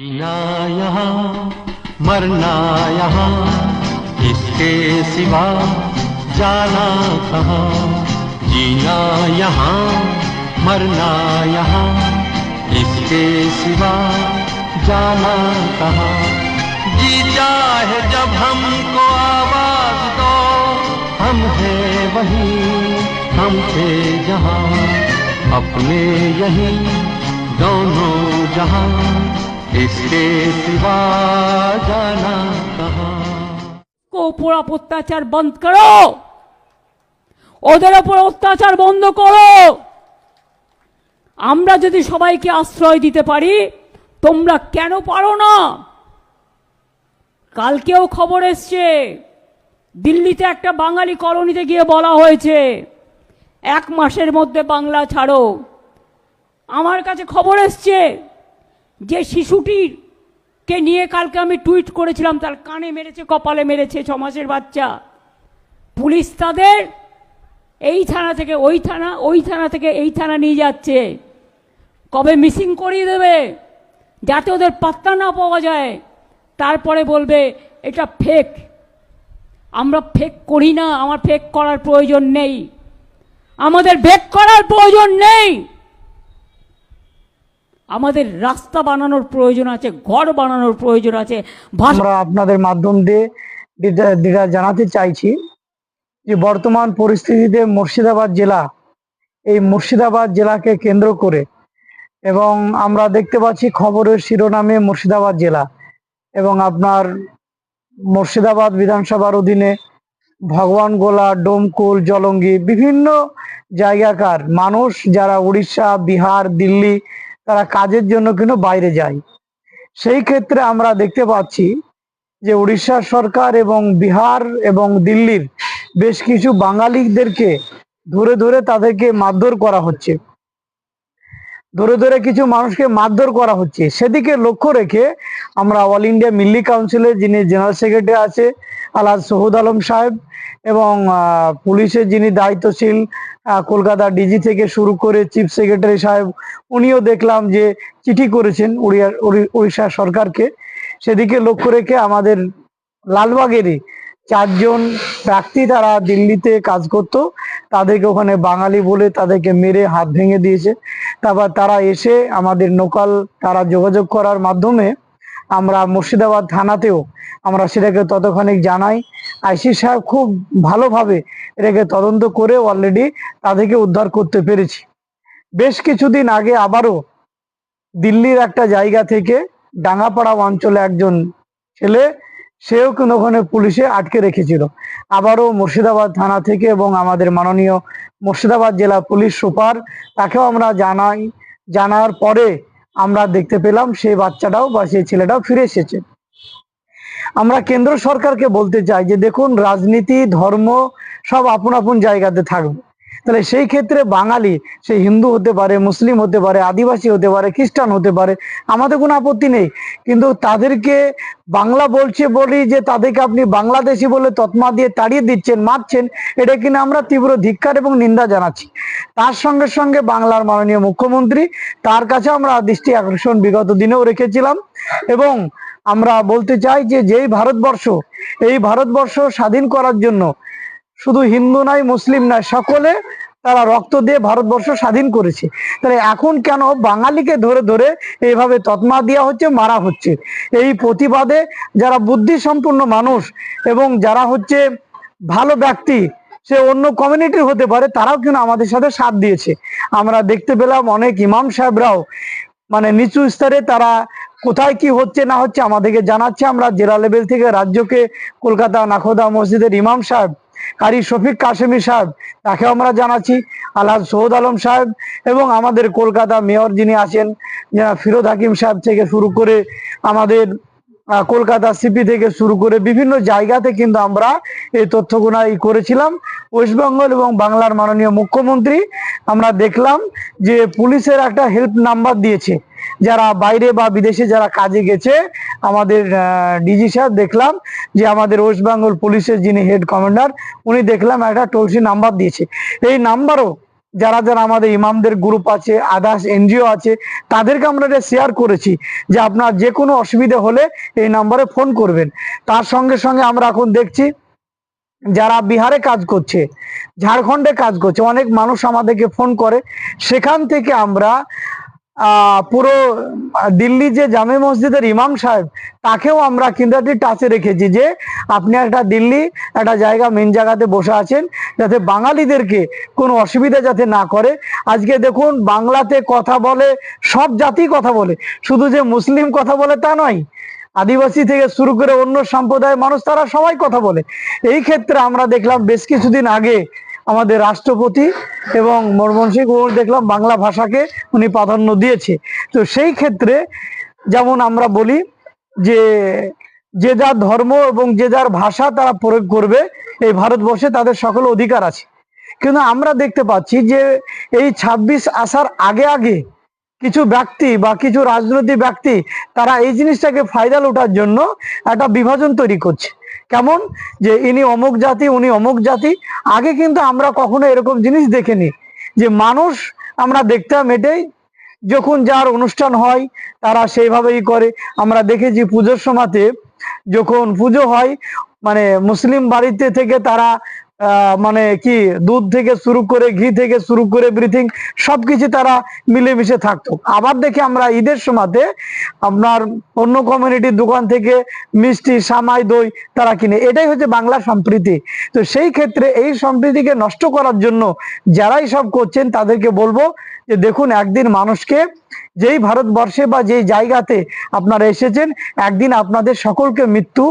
जीना यहाँ, मरना यहाँ, इसके सिवा जाना कहाँ? जीना यहाँ, मरना यहाँ, इसके सिवा जाना कहाँ? जी चाहे जब हमको आवाज़ दो, हम है वही, हम थे जहाँ, अपने यहीं, दोनों जहाँ। इसके सिवा जाना कहाँ ওপর অত্যাচার বন্ধ করো ওদের ওপর অত্যাচার বন্ধ করো আমরা যদি সবাইকে আশ্রয় দিতে পারি তোমরা কেন পারো না কালকেও খবর এসছে দিল্লিতে একটা বাঙালি কলোনিতে গিয়ে বলা হয়েছে এক মাসের মধ্যে বাংলা ছাড়ো আমার কাছে খবর এসছে যে শিশুটির কে নিয়ে কালকে আমি টুইট করেছিলাম, তার কানে মেরেছে, কপালে মেরেছে, ছ মাসের বাচ্চা। পুলিশ তাদের এই থানা থেকে, ওই থানা ওই থানা থেকে এই থানা নিয়ে যাচ্ছে। কবে মিসিং করিয়ে দেবে? যাতে ওদের পাত্তা না পাওয়া যায়। তারপরে বলবে, এটা ফেক আমরা ফেক করি না, আমার ফেক করার প্রয়োজন নেই। আমাদের ফেক করার প্রয়োজন নেই। আমাদের রাস্তা বানানোর প্রয়োজন আছে, ঘর বানানোর প্রয়োজন আছে। আমরা আপনাদের মাধ্যম দিয়ে জানাতে চাইছি যে বর্তমান পরিস্থিতিতে মুর্শিদাবাদ জেলা, এই মুর্শিদাবাদ জেলাকে কেন্দ্র করে এবং আমরা দেখতে পাচ্ছি খবরের শিরোনামে মুর্শিদাবাদ জেলা এবং আপনার মুর্শিদাবাদ বিধানসভার অধীনে ভগবানগোলা ডোমকুল, জলঙ্গি বিভিন্ন জায়গাকার মানুষ যারা উড়িষ্যা, বিহার, দিল্লি তারা কাজের জন্য কিন্তু বাইরে যায়। সেই ক্ষেত্রে আমরা দেখতে পাচ্ছি যে উড়িষ্যা সরকার এবং বিহার এবং দিল্লির বেশ কিছু বাঙালিদেরকে ধরে ধরে তাদেরকে মারধর করা হচ্ছে। ধরে ধরে কিছু মানুষকে মারধর করা হচ্ছে। সেদিকে লক্ষ্য রেখে আমরা অল ইন্ডিয়া মিল্লি কাউন্সিলের যিনি জেনারেল সেক্রেটারি আছে আলাদ সহুদ আলম সাহেব এবং পুলিশের যিনি দায়িত্বশীল কলকাতা ডিজি থেকে শুরু করে চিফ সেক্রেটারি সাহেব, উনিও দেখলাম যে চিঠি করেছেন উড়িয়া উড়িষ্যা সরকারকে। সেদিকে লক্ষ্য রেখে আমাদের লালবাগেরই চারজন ব্যক্তি তারা দিল্লিতে কাজ করত। তাদেরকে ওখানে বাঙালি বলে তাদেরকে মেরে হাত ভেঙে দিয়েছে। তারপর তারা এসে আমাদের লোকাল তারা যোগাযোগ করার মাধ্যমে আমরা মুর্শিদাবাদ থানাতেও আমরা সেটাকে ততখানিক জানাই। আইসি সাহেব খুব ভালোভাবে এটাকে তদন্ত করে অলরেডি তাদেরকে উদ্ধার করতে পেরেছি। বেশ কিছুদিন আগে আবারও দিল্লির একটা জায়গা থেকে ডাঙ্গাপাড়া অঞ্চলে একজন ছেলে সেও কিন্তু ওখানে পুলিশে আটকে রেখেছিল। আবারও মুর্শিদাবাদ থানা থেকে এবং আমাদের মাননীয় মুর্শিদাবাদ জেলা পুলিশ সুপার, তাকেও আমরা জানাই, জানার পরে আমরা দেখতে পেলাম সেই বাচ্চাটাও বা সেই ছেলেটাও ফিরে এসেছে। আমরা কেন্দ্র সরকারকে বলতে চাই যে দেখুন, রাজনীতি, ধর্ম সব আপন আপন জায়গাতে থাকবে। তাহলে সেই ক্ষেত্রে বাঙালি, সে হিন্দু হতে পারে, মুসলিম হতে পারে, আদিবাসী হতে পারে, খ্রিস্টান হতে পারে, আমাদের কোনো আপত্তি নেই। কিন্তু তাদেরকে বাংলা বলছে বলি যে তাদেরকে আপনি বাংলাদেশি বলে তৎমা দিয়ে তাড়িয়ে দিচ্ছেন, মারছেন, এটা কিনা আমরা তীব্র ধিক্কার এবং নিন্দা জানাচ্ছি। তার সঙ্গে সঙ্গে বাংলার মাননীয় মুখ্যমন্ত্রী, তার কাছে আমরা দৃষ্টি আকর্ষণ বিগত দিনেও রেখেছিলাম এবং আমরা বলতে চাই যে যেই ভারতবর্ষ, এই ভারতবর্ষ স্বাধীন করার জন্য শুধু হিন্দু নয় মুসলিম নয় সকলে তারা রক্ত দিয়ে ভারতবর্ষ স্বাধীন করেছে। তাহলে এখন কেন বাঙালিকে ধরে ধরে এইভাবে তৎমা দেওয়া হচ্ছে, মারা হচ্ছে? এই প্রতিবাদে যারা বুদ্ধি সম্পন্ন মানুষ এবং যারা হচ্ছে ভালো ব্যক্তি, সে অন্য কমিউনিটির হতে পারে, তারাও কিন্তু আমাদের সাথে সাথ দিয়েছে। আমরা দেখতে পেলাম অনেক ইমাম সাহেবরাও মানে নিচু স্তরে তারা কোথায় কি হচ্ছে না হচ্ছে আমাদেরকে জানাচ্ছে। আমরা জেলা লেভেল থেকে রাজ্যকে, কলকাতা নাখোদা মসজিদের ইমাম সাহেব কারি শফিক কাশেমি সাহেব তাকে আমরা জানাচ্ছি, আলহাজ সৌদ আলম সাহেব এবং আমাদের কলকাতা মেয়র যিনি আছেন ফিরোজ হাকিম সাহেব থেকে শুরু করে আমাদের কলকাতা সিপি থেকে শুরু করে বিভিন্ন জায়গাতে কিন্তু আমরা এই তথ্যগুলো ই করেছিলাম। ওয়েস্ট বেঙ্গল এবং বাংলার মাননীয় মুখ্যমন্ত্রী, আমরা দেখলাম যে পুলিশের একটা হেল্প নাম্বার দিয়েছে। যারা বাইরে বা বিদেশে যারা কাজে গেছে, আমাদের ডিজি সাহেব দেখলাম যে আমাদের ওয়েস্ট বেঙ্গল পুলিশের যিনি হেড কমান্ডার, উনি দেখলাম একটা টোল ফ্রি নাম্বার দিয়েছে। এই নাম্বারও যারা যারা আমাদের ইমামদের গ্রুপ আছে, আদার্স এনজিও আছে, তাদেরকে আমরা এটা শেয়ার করেছি যে আপনার যে কোনো অসুবিধা হলে এই নাম্বারে ফোন করবেন। তার সঙ্গে সঙ্গে আমরা এখন দেখছি যারা বিহারে কাজ করছে, ঝাড়খণ্ডে কাজ করছে, অনেক মানুষ আমাদেরকে ফোন করে, সেখান থেকে আমরা পুরো দিল্লি যে জামে মসজিদের ইমাম সাহেব, তাকেও আমরা কিন্তু একটি টাচে রেখেছি যে, আপনি একটা দিল্লি, একটা জায়গা মেন জায়গাতে বসে আছেন, যাতে বাঙালিদেরকে কোনো অসুবিধা যাতে না করে। আজকে দেখুন, বাংলাতে কথা বলে, সব জাতি কথা বলে, শুধু যে মুসলিম কথা বলে তা নয়, আদিবাসী থেকে শুরু করে অন্য সম্প্রদায়ের মানুষ, তারা সবাই কথা বলে। এই ক্ষেত্রে আমরা দেখলাম, বেশ কিছুদিন আগে আমাদের রাষ্ট্রপতি এবং মনমোহন সিং দেখলাম বাংলা ভাষাকে উনি প্রাধান্য দিয়েছে। তো সেই ক্ষেত্রে যেমন আমরা বলি যে যে যার ধর্ম এবং যে যার ভাষা তারা প্রয়োগ করবে, এই ভারতবর্ষে তাদের সকল অধিকার আছে। কিন্তু আমরা দেখতে পাচ্ছি যে, এই ছাব্বিশ আসার আগে আগে কিছু ব্যক্তি বা কিছু রাজনৈতিক ব্যক্তি তারা এই জিনিসটাকে ফায়দা লোটার জন্য একটা বিভাজন তৈরি করছে। কেমন? যে ইনি অমুক জাতি, উনি অমুক জাতি। আগে কিন্তু আমরা কখনো এরকম জিনিস দেখিনি। যে মানুষ আমরা দেখতাম এটাই, যখন যার অনুষ্ঠান হয়, তারা সেইভাবেই করে। আমরা দেখেছি পুজোর সময়তে, যখন পুজো হয় মানে মুসলিম বাড়িতে থেকে তারা মানে কি, দুধ থেকে শুরু করে, ঘি থেকে শুরু করে ব্রিথিং সবকিছু তারা মিলেমিশে থাকতো। আবার দেখি আমরা ঈদের সময়তে আপনার অন্য কমিউনিটির দোকান থেকে মিষ্টি, সামাই, দই তারা কিনে। এটাই হচ্ছে বাংলা সম্প্রীতি। তো সেই ক্ষেত্রে এই সম্প্রীতিকে নষ্ট করার জন্য যারাই সব করছেন, তাদেরকে বলব যে দেখুন, একদিন মানুষকে যেই ভারতবর্ষে বা যেই জায়গাতে আপনারা এসেছেন, একদিন আপনাদের সকলকে মৃত্যু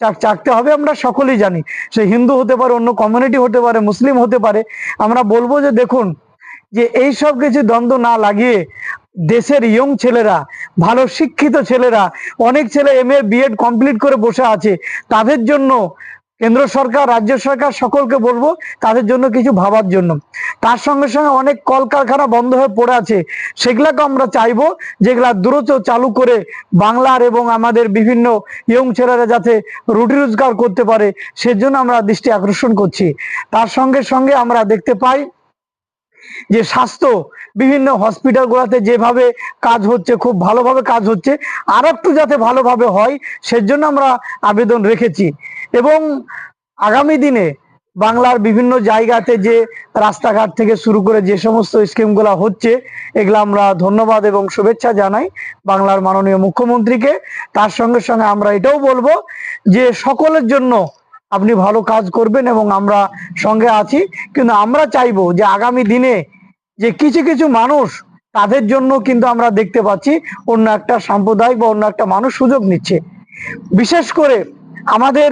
চাকতে হবে, আমরা সকলেই জানি। সে হিন্দু হতে পারে, অন্য কমিউনিটি হতে পারে, মুসলিম হতে পারে। আমরা বলব যে দেখুন, যে এই সব কিছু দ্বন্দ্ব না লাগিয়ে দেশের ইয়ং ছেলেরা, ভালো শিক্ষিত ছেলেরা, অনেক ছেলে এম এ বিএড কমপ্লিট করে বসে আছে, তাদের জন্য কেন্দ্র সরকার, রাজ্য সরকার সকলকে বলব তাদের জন্য কিছু ভাবার জন্য। তার সঙ্গে সঙ্গে অনেক কলকারখানা বন্ধ হয়ে পড়ে আছে। সেগুলাকে আমরা চাইব যেগুলা দ্রুত চালু করে বাংলার এবং আমাদের বিভিন্ন ইয়ং ছেলেরা যাতে রুটি রোজগার করতে পারে, সেজন্য আমরা দৃষ্টি আকর্ষণ করছি। তার সঙ্গে সঙ্গে আমরা দেখতে পাই যে স্বাস্থ্য বিভিন্ন হসপিটাল গুলাতে যেভাবে কাজ হচ্ছে, খুব ভালোভাবে কাজ হচ্ছে আর একটু যাতে ভালোভাবে হয়, সেজন্য আমরা আবেদন রেখেছি। এবং আগামী দিনে বাংলার বিভিন্ন জায়গাতে যে রাস্তাঘাট থেকে শুরু করে যে সমস্ত স্কিমগুলো হচ্ছে, এগুলো আমরা ধন্যবাদ এবং শুভেচ্ছা জানাই বাংলার মাননীয় মুখ্যমন্ত্রীকে। তার সঙ্গে সঙ্গে আমরা এটাও বলব যে সকলের জন্য আপনি ভালো কাজ করবেন এবং আমরা সঙ্গে আছি। কিন্তু আমরা চাইব যে আগামী দিনে যে কিছু কিছু মানুষ তাদের জন্য কিন্তু আমরা দেখতে পাচ্ছি অন্য একটা সাম্প্রদায়িক বা অন্য একটা মানুষ সুযোগ নিচ্ছে। বিশেষ করে আমাদের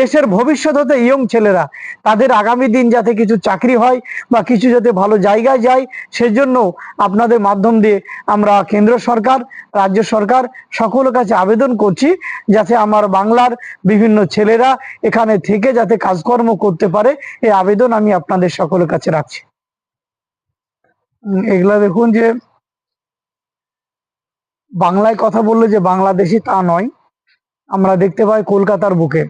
দেশের ভবিষ্যৎ হতে ইয়ং ছেলেরা, তাদের আগামী দিন যাতে কিছু চাকরি হয় বা কিছু যাতে ভালো জায়গায় যায়, সেজন্য আপনাদের মাধ্যম দিয়ে আমরা কেন্দ্র সরকার, রাজ্য সরকার সকলের কাছে আবেদন করছি, যাতে আমার বাংলার বিভিন্ন ছেলেরা এখানে থেকে যাতে কাজকর্ম করতে পারে এই আবেদন আমি আপনাদের সকলের কাছে রাখছি। এগুলা দেখুন যে, বাংলায় কথা বললে যে বাংলাদেশি তা নয় আমরা দেখতে পাই কলকাতার বুকে।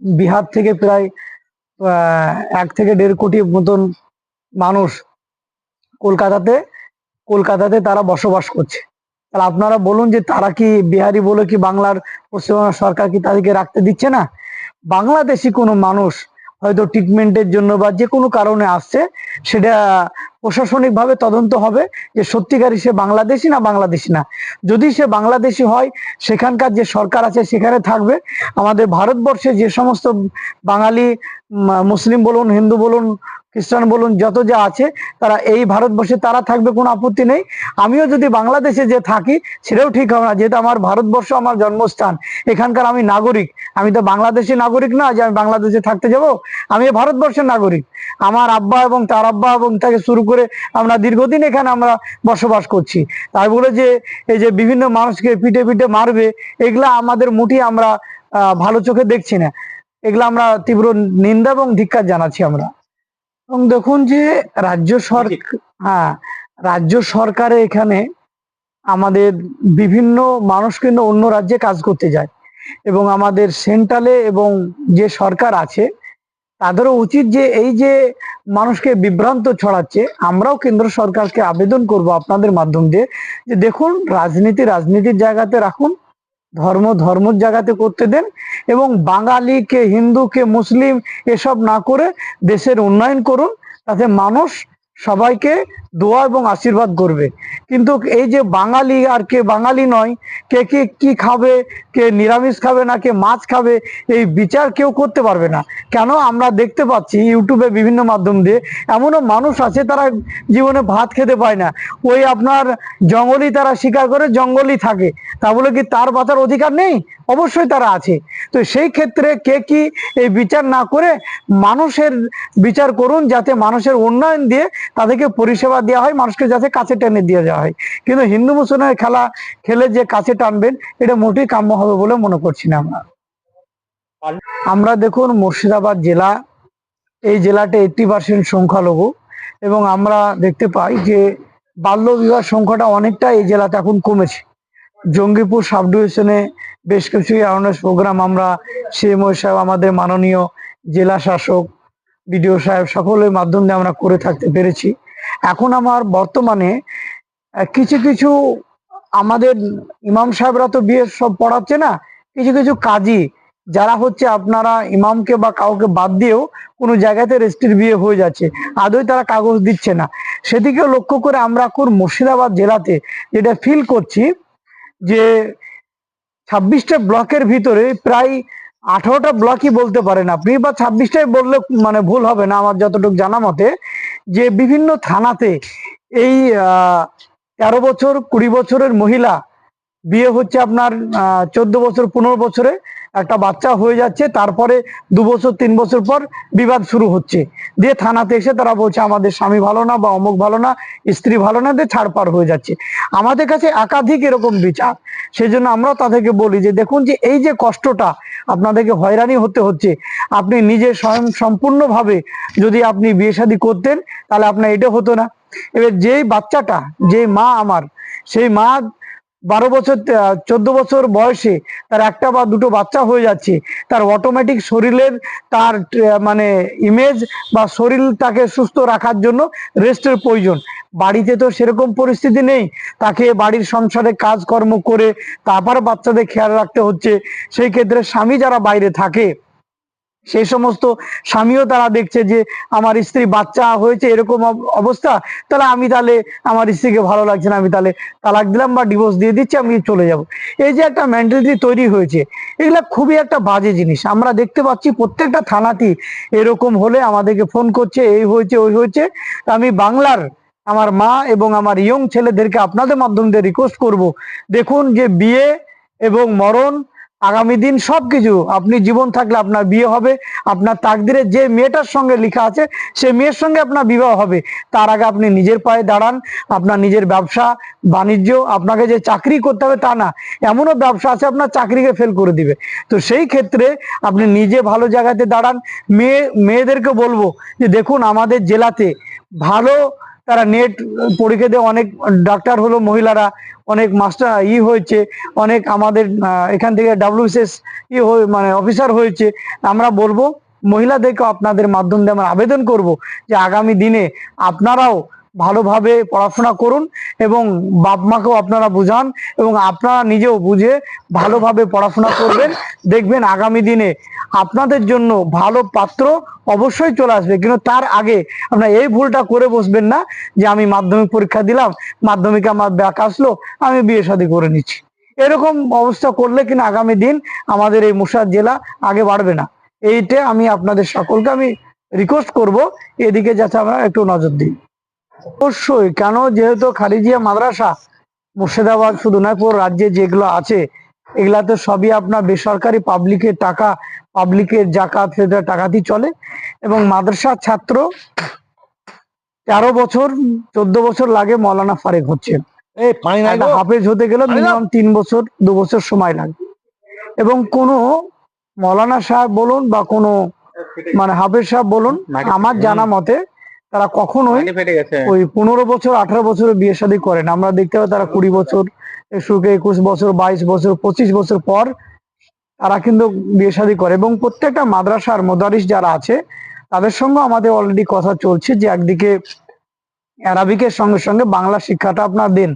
বিহার থেকে প্রায় এক থেকে দেড় কোটি মতন মানুষ কলকাতাতে কলকাতাতে তারা বসবাস করছে। তাহলে আপনারা বলুন যে তারা কি বিহারি বলে কি বাংলার পশ্চিমবঙ্গ সরকার কি তাদেরকে রাখতে দিচ্ছে না? বাংলাদেশি কোনো মানুষ হয়তো ট্রিটমেন্টের জন্য বা যে কোনো কারণে আসছে, সেটা প্রশাসনিক ভাবে তদন্ত হবে যে সত্যিকারী সে বাংলাদেশি না বাংলাদেশি না। যদি সে বাংলাদেশি হয়, সেখানকার যে সরকার আছে সেখানে থাকবে। আমাদের ভারতবর্ষে যে সমস্ত বাঙালি মুসলিম বলুন, হিন্দু বলুন খ্রিস্টান বলুন, যত যা আছে, তারা এই ভারতবর্ষে তারা থাকবে, কোনো আপত্তি নেই। আমিও যদি বাংলাদেশে যে থাকি, সেটাও ঠিক হবে না, যেহেতু আমার ভারতবর্ষ আমার জন্মস্থান। এখানকার আমি নাগরিক। আমি তো বাংলাদেশি নাগরিক না, যে আমি বাংলাদেশে থাকতে যাব। আমি ভারতবর্ষের নাগরিক। আমার আব্বা এবং তার আব্বা এবং তাকে শুরু করে আমরা দীর্ঘদিন এখানে আমরা বসবাস করছি। তাই বলে যে, এই যে বিভিন্ন মানুষকে পিঠে পিঠে মারবে, এগুলা আমাদের মুঠি আমরা ভালো চোখে দেখছি না। এগুলা আমরা তীব্র নিন্দা এবং ধিক্কার জানাচ্ছি আমরা। এবং দেখুন যে রাজ্য সরকার হ্যাঁ রাজ্য সরকারে এখানে আমাদের বিভিন্ন মানুষ কিন্তু অন্য রাজ্যে কাজ করতে যায়। এবং আমাদের সেন্ট্রালে এবং যে সরকার আছে তাদেরও উচিত যে এই যে মানুষকে বিভ্রান্ত ছড়াচ্ছে আমরাও কেন্দ্র সরকারকে আবেদন করব আপনাদের মাধ্যম দিয়ে যে দেখুন রাজনীতি রাজনীতির জায়গাতে রাখুন ধর্ম ধর্ম জায়গাতে করতে দেন এবং বাঙালি কে, হিন্দু কে, মুসলিম এসব না করে দেশের উন্নয়ন করুন। তাতে মানুষ সবাইকে দোয়া এবং আশীর্বাদ করবে। কিন্তু এই যে বাঙালি আর কে বাঙালি নয়, কে কে কি খাবে, কে নিরামিষ খাবে না, কে মাছ খাবে, এই বিচার কেউ করতে পারবে না। কেন? আমরা দেখতে পাচ্ছি ইউটিউবে বিভিন্ন মাধ্যম দিয়ে এমনও মানুষ আছে তারা জীবনে ভাত খেতে পায় না। ওই আপনার জঙ্গলই তারা শিকার করে জঙ্গলই থাকে। তা বলে কি তার বাঁচার অধিকার নেই? অবশ্যই তারা আছে। তো সেই ক্ষেত্রে কে কি এই বিচার না করে মানুষের বিচার করুন, যাতে মানুষের উন্নয়ন দিয়ে তাদেরকে পরিষেবা দেওয়া হয়, মানুষকে যাতে কাছে টেনে দিয়ে যাওয়া হয়। কিন্তু হিন্দু মুসলমানের খেলা খেলে যে কাছে টানবেন, এটা মোটেই কাম্য হবে বলে মনে করছি না আমরা। আমরা দেখুন, মুর্শিদাবাদ জেলা, এই জেলাটা এইটটি পার্সেন্ট সংখ্যালঘু এবং আমরা দেখতে পাই যে বাল্য বিবাহ সংখ্যাটা অনেকটা এই জেলাতে এখন কমেছে। জঙ্গিপুর সাব ডিভিশনে বেশ কিছু অ্যাওয়ারনেস প্রোগ্রাম আমরা সিএমও সাহেব আমাদের মাননীয় জেলা শাসক, বিডিও সাহেব, সকলের মাধ্যমে আমরা করে থাকতে পেরেছি। এখন আমার বর্তমানে কিছু কিছু আমাদের ইমাম সাহেবরা তো বিয়ে সব পড়াচ্ছে না, কিছু কিছু কাজী যারা হচ্ছে আপনারা ইমামকে বা কাউকে বাদ দিয়েও কোনো জায়গাতে রেজিস্ট্রির বিয়ে হয়ে যাচ্ছে, আদৌ তারা কাগজ দিচ্ছে না। সেদিকে লক্ষ্য করে আমরা এখন মুর্শিদাবাদ জেলাতে যেটা ফিল করছি যে ছাব্বিশটা ব্লকের ভিতরে প্রায় আঠারোটা ব্লকই বলতে পারেন আপনি, বা ছাব্বিশটাই বললে মানে ভুল হবে না আমার যতটুকু জানা মতে। যে বিভিন্ন থানাতে এই তেরো বছর, কুড়ি বছরের মহিলা, বিয়ে হচ্ছে আপনার চোদ্দ বছর, পনেরো বছরে একটা বাচ্চা হয়ে যাচ্ছে, তারপরে দু বছর, তিন বছর পর বিবাদ শুরু হচ্ছে। দিয়ে থানাতে এসে তারা বলছে, আমাদের স্বামী ভালো না বা অমুক ভালো না, স্ত্রী ভালো না, দিয়ে ছাড়পাড় হয়ে যাচ্ছে। আমাদের কাছে একাধিক এরকম বিচার। সেই জন্য আমরাও তাদেরকে বলি যে, দেখুন যে এই যে কষ্টটা আপনাদেরকে হয়রানি হতে হচ্ছে, আপনি নিজে স্বয়ং সম্পূর্ণভাবে যদি আপনি বিয়ে শাদী করতেন, তাহলে আপনার এটা হতো না। এবার যেই বাচ্চাটা যে মা আমার, সেই মা বারো বছর চোদ্দ বছর বয়সে তার একটা বা দুটো বাচ্চা হয়ে যাচ্ছে। তার অটোমেটিক শরীরের তার মানে ইমেজ বা শরীরটাকে সুস্থ রাখার জন্য রেস্টের প্রয়োজন। বাড়িতে তো সেরকম পরিস্থিতি নেই। তাকে বাড়ির সংসারে কাজকর্ম করে তারপর বাচ্চাদের খেয়াল রাখতে হচ্ছে। সেই ক্ষেত্রে স্বামী যারা বাইরে থাকে সেই সমস্ত স্বামীও তারা দেখছে যে আমার স্ত্রী বাচ্চা হয়েছে, এরকম অব- অবস্থা, তাহলে আমি তাহলে আমার স্ত্রীকে ভালো লাগছে না, আমি তাহলে তালাক দিলাম বা ডিভোর্স দিয়ে দিচ্ছি, আমি চলে যাব। এই যে একটা মেন্টালিটি তৈরি হয়েছে, এগুলা খুবই একটা বাজে জিনিস। আমরা দেখতে পাচ্ছি প্রত্যেকটা থানাতেই এরকম হলে আমাদেরকে ফোন করছে, এই হয়েছে, ওই হয়েছে। আমি বাংলার আমার মা এবং আমার ইয়ং ছেলেদেরকে আপনাদের মাধ্যম দিয়ে রিকোয়েস্ট করব। দেখুন যে বিয়ে এবং মরণ আগামী দিন সবকিছু, আপনি জীবন থাকলে আপনার বিয়ে হবে, আপনার তাকদিরে যে মেয়েটার সঙ্গে লেখা আছে, সে মেয়ের সঙ্গে আপনার বিবাহ হবে। তার আগে আপনি নিজের পায়ে দাঁড়ান, আপনার নিজের ব্যবসা, বাণিজ্য, আপনাকে যে চাকরি করতে হবে তা না, এমনও ব্যবসা আছে আপনার চাকরিকে ফেল করে দিবে। তো সেই ক্ষেত্রে আপনি নিজে ভালো জায়গাতে দাঁড়ান। মেয়ে, মেয়েদেরকে বলব যে দেখুন আমাদের জেলাতে ভালো তারা নেট পরীক্ষা দিয়ে অনেক ডাক্তার হলো, মহিলারা অনেক মাস্টার ই হয়েছে, অনেক আমাদের এখান থেকে ডাব্লিউসিএস ই মানে অফিসার হয়েছে। আমরা বলব মহিলাদেরকে আপনাদের মাধ্যম দিয়ে আমরা আবেদন করব যে আগামী দিনে আপনারাও ভালোভাবে পড়াশোনা করুন এবং বাপ মাকেও আপনারা বুঝান এবং আপনারা নিজেও বুঝে ভালোভাবে পড়াশোনা করবেন। দেখবেন আগামী দিনে আপনাদের জন্য ভালো পাত্র অবশ্যই চলে আসবে, কিন্তু তার আগে আপনার এই ভুলটা করে বসবেন না যে আমি মাধ্যমিক পরীক্ষা দিলাম, মাধ্যমিকে আমার ব্যাক আসলো, আমি বিয়ে শাদী করে নিচ্ছি। এরকম অবস্থা করলে কিনা আগামী দিন আমাদের এই মুর্শিদাবাদ জেলা আগে বাড়বে না। এইটা আমি আপনাদের সকলকে আমি রিকোয়েস্ট করব, এদিকে যাতে আমরা একটু নজর দিই। অবশ্যই কেন যেহেতু খারিজিয়া মাদ্রাসা মুর্শিদাবাদ শুধু নয় পুরো রাজ্যে যেগুলো আছে এগুলা তো সবই আপনার বেসরকারি পাবলিকের টাকা পাবলিকের জাকাত ফেদার টাকাতেই চলে। এবং মাদ্রাসার ছাত্র তেরো বছর চোদ্দ বছর লাগে মৌলানা ফারেক হচ্ছে। হাফেজ হতে গেলে মিনিমাম তিন বছর দু বছর সময় লাগে। এবং কোনো মৌলানা সাহেব বলুন বা কোনো মানে হাফেজ সাহেব বলুন আমার জানা মতে তারা কখনোই ওই পনেরো বছর আঠারো বছরে বিয়ে শাদী করেন আমরা দেখতে পাই তারা কুড়ি বছর সুখে একুশ বছর বাইশ বছর পঁচিশ বছর পর তারা কিন্তু বিয়ে শাদী করে। এবং প্রত্যেকটা মাদ্রাসার মোদারিস যারা আছে তাদের সঙ্গে আমাদের অলরেডি কথা চলছে যে একদিকে অ্যারাবিকের সঙ্গে সঙ্গে বাংলা শিক্ষাটা আপনার দিন।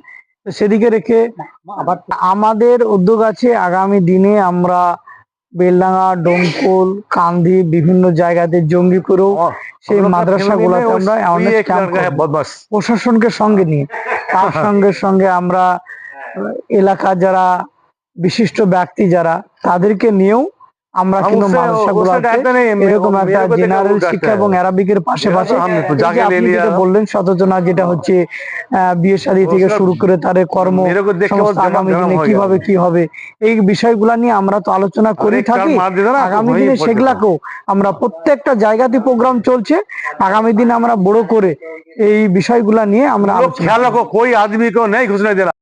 সেদিকে রেখে আমাদের উদ্যোগ আছে আগামী দিনে আমরা বেলডাঙ্গা ডোমকুল কান্দি বিভিন্ন জায়গাতে জঙ্গি করেও সেই মাদ্রাসাগুলোতে আমরা অনেক প্রশাসনকে সঙ্গে নিয়ে। তার সঙ্গে সঙ্গে আমরা এলাকা যারা বিশিষ্ট ব্যক্তি যারা তাদেরকে নিয়েও আমরা কিন্তু শিক্ষা এবং বললেন সচেতনা যেটা হচ্ছে বিয়ে থেকে শুরু করে কর্ম আগামী দিনে কীভাবে কি হবে এই বিষয়গুলা নিয়ে আমরা তো আলোচনা করে থাকি। আগামী দিনে সেগুলাকেও আমরা প্রত্যেকটা জায়গাতে প্রোগ্রাম চলছে। আগামী দিনে আমরা বড় করে এই বিষয়গুলা নিয়ে আমরা খেয়াল রাখো কই আদমি কেউ নেই ঘোষণা দিলাম